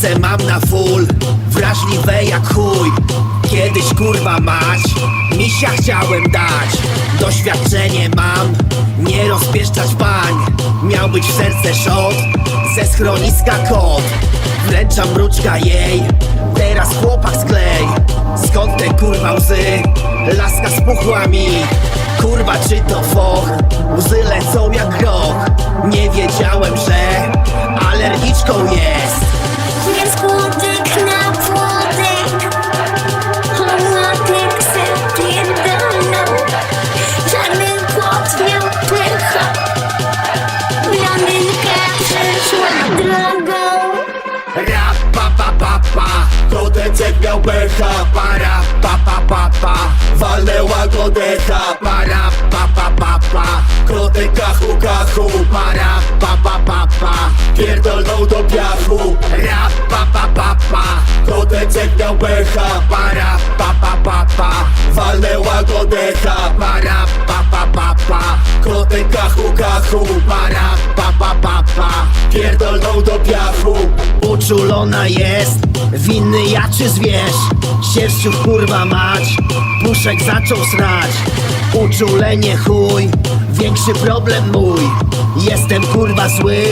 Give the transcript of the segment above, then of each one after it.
serce mam na full. Wrażliwe jak chuj. Kiedyś kurwa mać. Misia chciałem dać. Doświadczenie mam. Nie rozpieszczać pań. Miał być w serce szot Ze schroniska kot. Wręczam mruczka jej. Teraz chłopak sklej. Skąd te kurwa łzy? Laska spuchła mi. Kurwa czy to foch? Łzy lecą jak rok. Nie wiedziałem, że Kotecek miał pecha Para pa pa pa pa Walnęła go decha Para pa pa pa pa Kotek kachu kachu Para pa pa pa pa Pierdolną do piachu Rap pa pa pa pa Kotecek miał pecha Para pa pa pa pa Walnęła go decha Para pa pa pa pa Kotek kachu kachu Para pa pa pa pa Pierdolną do piachu Uczulona jest Winny ja czy zwierz? Sierściu kurwa mać Puszek zaczął srać. Uczulenie chuj Większy problem mój. Jestem kurwa zły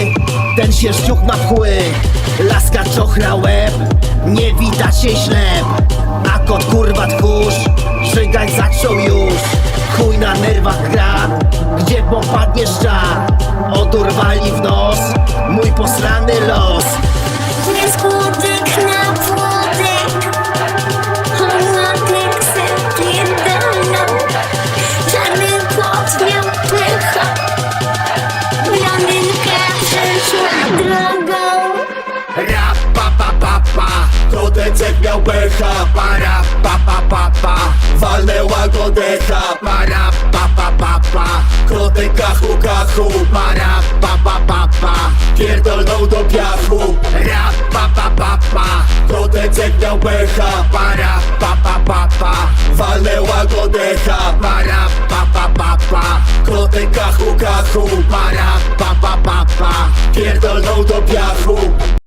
Ten sierściuch ma pchły. Laska czochra łeb Nie widać jej ślep. A kot kurwa tchórz Żygać zaczął już. Chuj na nerwach gra Gdzie popadnie szczar Odurwali w nos Mój posrany los Kotecek miał pecha Para pa pa pa pa Walnęła go decha Para pa pa pa pa Kotek kachu kachu Para pa pa pa pa Pierdolną do piachu Rap pa pa pa pa Kotecek miał pecha Para pa pa pa pa Walnęła go decha Para pa pa pa pa Kotek kachu kachu Para pa pa pa pa Pierdolną do piachu